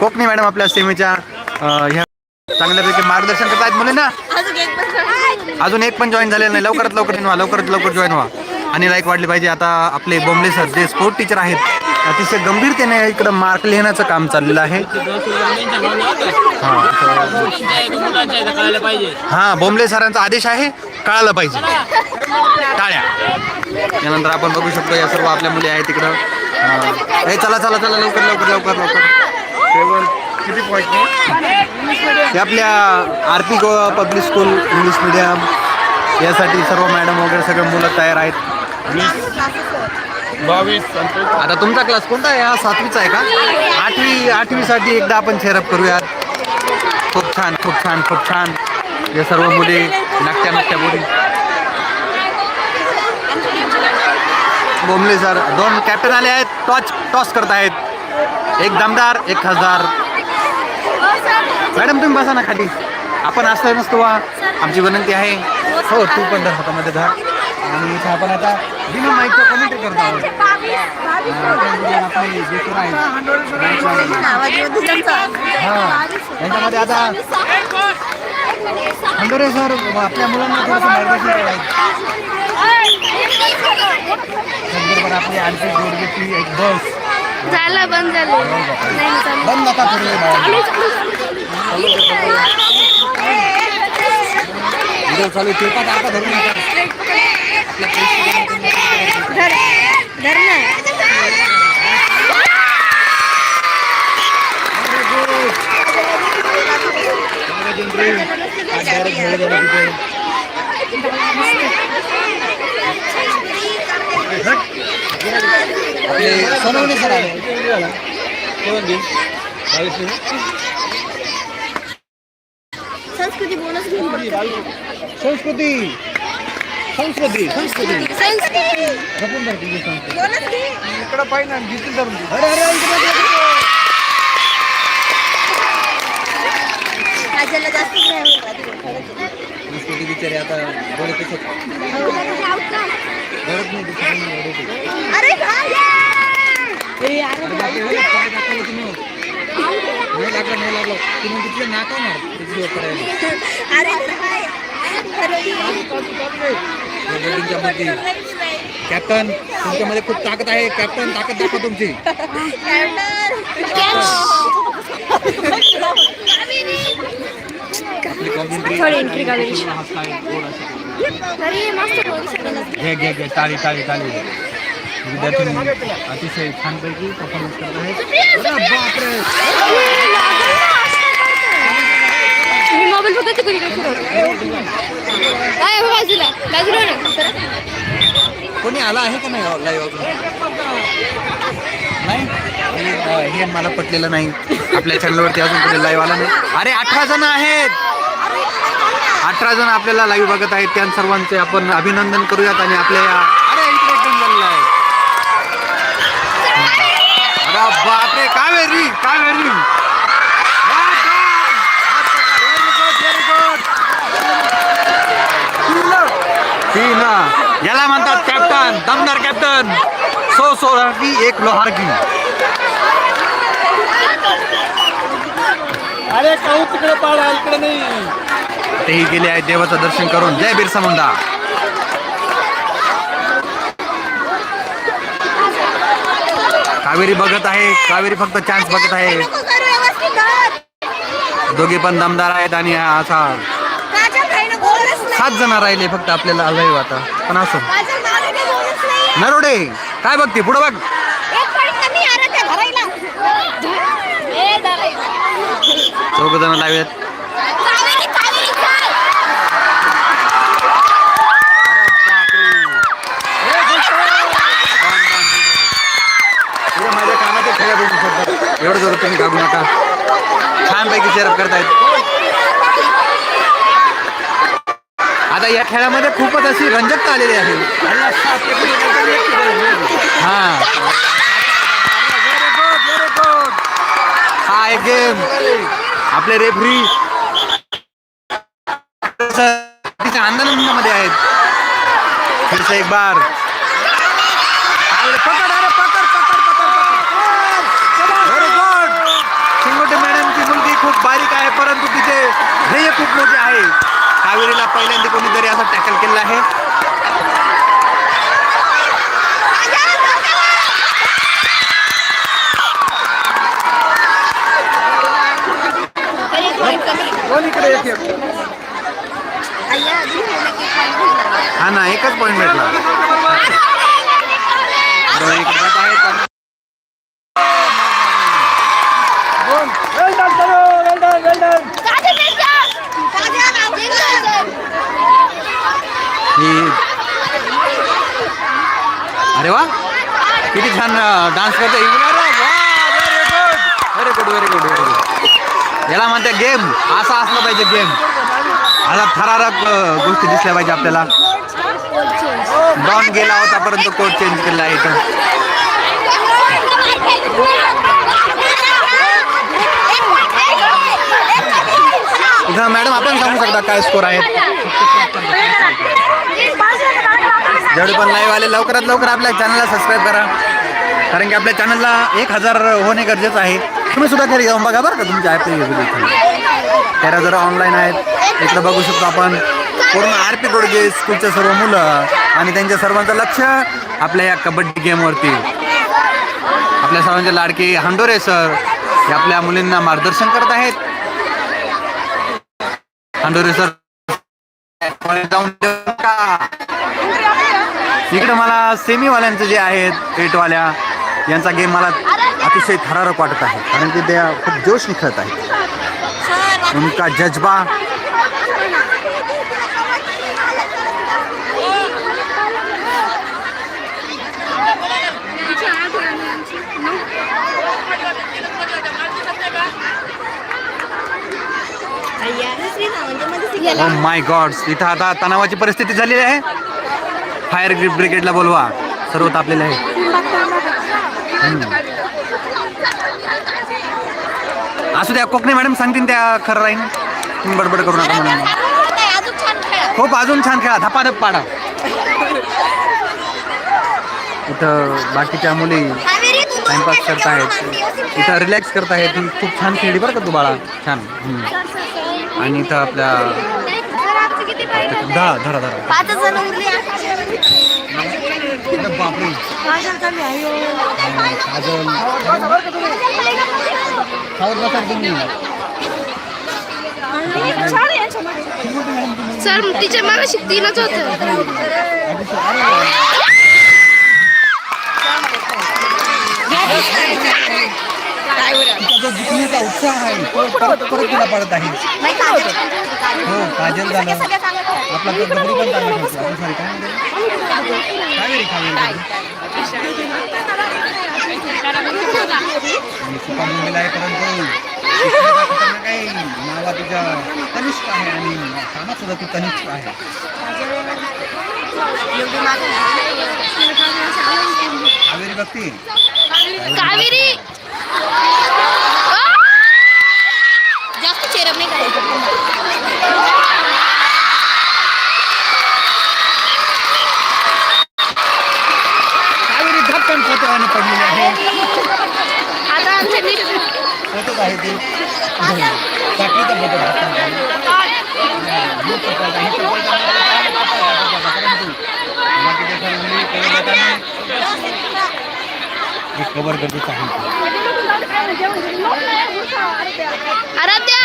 Konkani madam आपल्या सेमीच्या ह्या चांगल्यापैकी मार्गदर्शन करत आहेत मुलींना. अजून एक पण अजून एक पण जॉईन झालेलं नाही. लवकरात लवकर व्हा लवकरात लवकर जॉईन व्हा. आणि लाईक वाढली पाहिजे. आता आपले बोंबले सर जे स्पोर्ट टीचर आहेत अतिशय गंभीरतेने इकडं मार्क लिहिण्याचं काम चाललेलं आहे. हां बोंबले सरांचा आदेश आहे कळालं पाहिजे. टाळ्या. त्यानंतर आपण बघू शकतो या सर्व आपल्या मुली आहेत तिकडं हे. चला चला चला लवकर लवकर लवकर लवकर. सेवन किती पॉईंट हे आपल्या R P Goa public school English medium यासाठी सर्व मॅडम वगैरे सगळे मुलं तयार आहेत. बावीस आता तुमचा क्लास कोणता आहे? हा सातवीचा आहे का? आठवी आठवीसाठी एकदा आपण शेअरअप करूयात. खूप छान खूप छान खूप छान. या सर्व मुली नाट्या नाट्या मुली बोंबले सर दोन कॅप्टन आले आहेत. टॉच टॉस करत आहेत. एक दमदार एक खासदार. मॅडम तुम्ही बसा ना खाली. आपण असता नसतो वा आमची विनंती आहे. हो तू पण धर हातामध्ये धर. आणि इथे आपण आता बिना माईकच्या कमेंट करत आहोत. हां यांच्यामध्ये आता खंडोरे सर आपल्या मुलांना थोडंसं मार्गदर्शन करायचं. आपली आणखी जोडगेची एक बस झालं बंद झालं. नाही बंद नका करू चालू टिपा टाका धरू नका. धर धर ना. आपले सोनवणे सर आले संस्कृती बोनस. संस्कृती। संस्कृती। संस्कृती। संस्कृती. जपून संस्कृती. इकडं पाहिजे ना जिथून धरून अरे अरे जास्त संस्कृती बिचारी आता डोळे कसं घरात नाही नाही ते. लागलं लागलं. तिथले नाका मार तिथली करायला मध्ये कॅप्टन तुमच्यामध्ये खूप ताकद आहे. कॅप्टन ताकद दाखवा तुमची आपली मस्त बोनस घे घे घे टाळी टाळी टाळी विद्यार्थी अतिशय छानपैकी परफॉर्मन्स करत आहेत मोबाईल काय बाजूला? बाजूला ना. कोणी आला आहे का नाही लाईव्ह नाही? हे, हे मला पटलेलं नाही. आपल्या चॅनलवरती अजून कोणी लाईव्ह आला नाही. अरे अठरा जण आहेत! अठरा जण आपल्याला लाईव्ह बघत आहेत. त्या सर्वांचे आपण अभिनंदन करूयात आणि आपल्या या- अरे इकडे झालेलं आहे अरे बापरे कावेरी कावेरी. तीन याला म्हणतात कॅप्टन दमदार कॅप्टन सो सोळा की एक लोहार की. अरे काऊ तिकडे पाडा इकडे नाही. तेही गेले आहेत देवाचं दर्शन करून. जय बिरसा मुंडा कावेरी बघत आहे. कावेरी फक्त चान्स बघत आहे. दोघे पण दमदार आहेत आणि असा सात जण राहिले फक्त आपल्याला लाईव्ह आता. पण असं. नरोडे काय बघते? पुढं बघ. चौघ जण लाईव्ह आहेत पुढे माझ्या कामाचे खेळ भेटू शकतात एवढं जर तुम्ही काढू नका. छानपैकी शेअर करतायत. आता या खेळामध्ये खूपच अशी रंजकता आलेली आहे. हा. हा एक गेम आपले रेफरी आनंदामध्ये आहेत. एक बार अरे पकड अरे पकड पकड पकड पकड व्हेरी गुड खूप बारीक आहे परंतु तिचे ध्येय खूप मोठे आहे. कावेरीला पहिल्यांदा कोणीतरी असं टॅकल केलेलं आहे. हा ना एकच पॉईंट भेटला बरं, इकडे जात आहे पण- ही अरे वा किती छान डान्स करते very good very good very good याला म्हणते गेम असा असला पाहिजे गेम आता थरारक गोष्टी दिसल्या पाहिजे आपल्याला. डॉन गेला होता परंतु कोर्ट चेंज केला आहे मॅडम आपण सांगू शकता काय स्कोर आहेत? जेवढे पण लाईव्ह आले लवकरात लवकर आपल्या चॅनलला सबस्क्राईब करा. कारण की आपल्या चॅनलला एक हजार होणे गरजेचं आहे. तुम्ही सुद्धा घरी जाऊन बघा बरं का तुमच्या ॲप तेरा जरा ऑनलाईन आहेत. इथलं बघू शकतो आपण पूर्ण आर पी गोडगे स्कूलचे सर्व मुलं आणि त्यांच्या सर्वांचं लक्ष आपल्या या कबड्डी गेमवरती आपल्या सर्वांचे लाडके हांडोरे सर हे आपल्या मुलींना मार्गदर्शन करत आहेत. अंडोरे सर. जाऊन इकडे मला सेमीवाल्यांचं जे आहेत एटवाल्या यांचा गेम मला अतिशय थरारक वाटत आहे. कारण की ते खूप जोश खेळत आहेत. उनका जज्बा. ओ माय गॉड इथं आता तणावाची परिस्थिती झालेली आहे. फायर ब्रिगेडला बोलवा. सर्व तापलेले आहे. असू द्या कोकणी मॅडम सांगतील त्या खरं राहीन. तुम्ही बडबड करू नका म्हणून खूप हो, अजून छान खेळा. धपाधप पाडा. इथं बाकीच्या मुली टाइमपास करत आहेत. इथं रिलॅक्स करत आहेत. खूप छान खेळली बरं का तू बाळा. छान. आणि इथं आपल्या धरा धरा धरा पाच जण उरले अरे बापरे काजल खावत बसा तुम्ही सर तिच्यामागे शिकतीनच होत तिचा जो जिंकण्याचा उत्साह आहे तो परत परत तिला पडत आहे हो काजल झालं आपला डबरी पण चांगला खेळतो आपण सॉरी काय म्हणतो आणि सुका मुंबईला आहे परंतु तिचा खतरनाक आहे नावा तुझ्या तनिष्क आहे आणि कामात सुद्धा ती तनिष्क आहे कावेरी बघती कावेरी जास्त चेरप नाही करायचं. कावेरी धपकन कोतवाने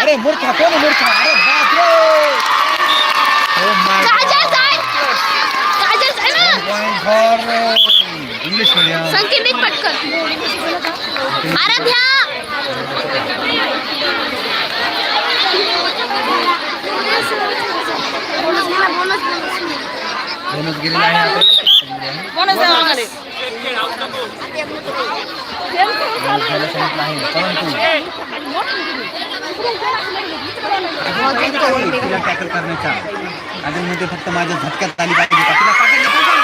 अरे मूर्खा कोण मूर्खा अरे जाय ना Point for English medium Sanket पटकन. आराध्या! बोनस गेलेला आहे. बोनस घ्यायला परंतु तिला टॅकल करण्याचा अजून म्हणजे फक्त माझ्या झटक्यात आली पाहिजे का? तिला पकडलं पाहिजे.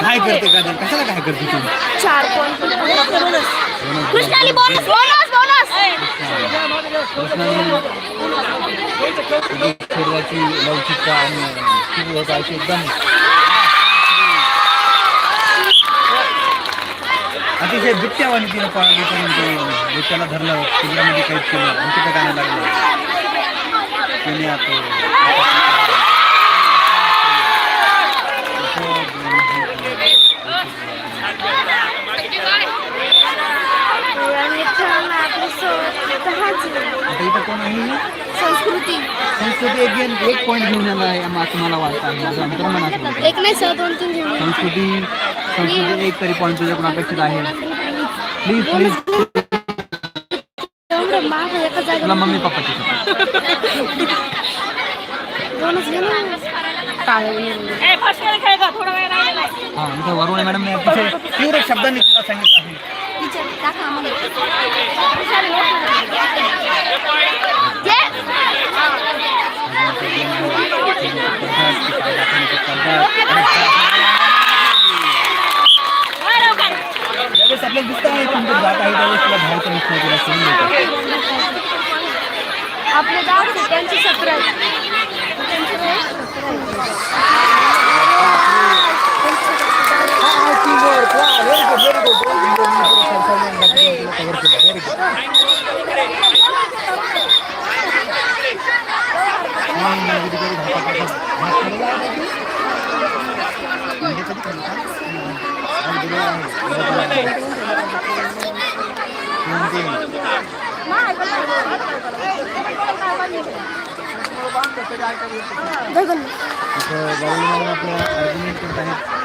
काय करते काजल कशाला काय करते तू चार point Krishnali bonus bonus bonus. कृष्णाने लवचिकता आणि तीव्रता अशी एकदम अतिशय बिबट्यावानी तिनं पाळली परंतु म्हणजे बिबट्याला धरलं पिंजऱ्यामध्ये कैद केलं आणि तिथं गाणं लागलं. पुण्यात संस्कृती एक पॉईंट घेऊन येणार आहे आम- असं मला वाटतं? माझं अंतर्मन असं वाटतं. एक नाही सर दोन तीन घेऊन संस्कृती संस्कृती एक तरी पॉईंट तुझ्याकडून अपेक्षित आहे. प्लीज़ प्लीज़ तुला मम्मी पप्पाची. दोनच हा मॅडम. अतिशय तीव्र शब्दांनी तुला सांगितलं आहे. ज्यावेळेस आपल्याला दिसतं आहे तुमचं जात आहे त्यावेळेस तुला बाहेरचं निघतं तुला सोडून आपले गाव त्यांची सतरा. त्यांची वय सतरा आहे. जगन.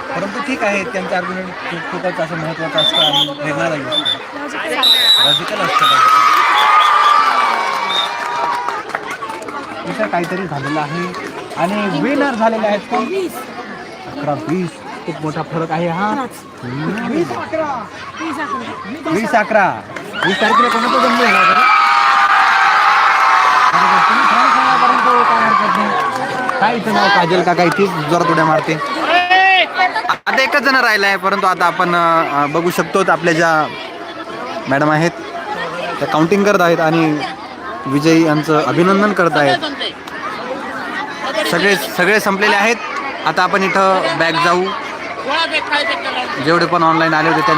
परंतु ठीक आहे त्यांचं आर्ग्युमेंट खूपच असं महत्वाचं असतं आणि प्रेरणादायी असतं. लॉजिकल असतं. इथं काहीतरी झालेलं आहे. आणि विनर झालेले आहेत कोण? अकरा वीस. खूप मोठा फरक आहे हा. हम्म. वीस अकरा. वीस तारखेला कोणाचं जन्म परंतु काय इथं नाव? काजल का काय तीच जोरात उड्या मारते. आता एकच जण राहिला आहे परंतु आता आपण बघू शकतो आपल्या ज्या मॅडम आहेत. त्या काउंटिंग करत आहेत आणि विजयी यांचं अभिनंदन करत आहेत. सगळे सगळे संपलेले आहेत. आता आपण इथं बॅग जाऊ. जेवढे पण ऑनलाईन आले होते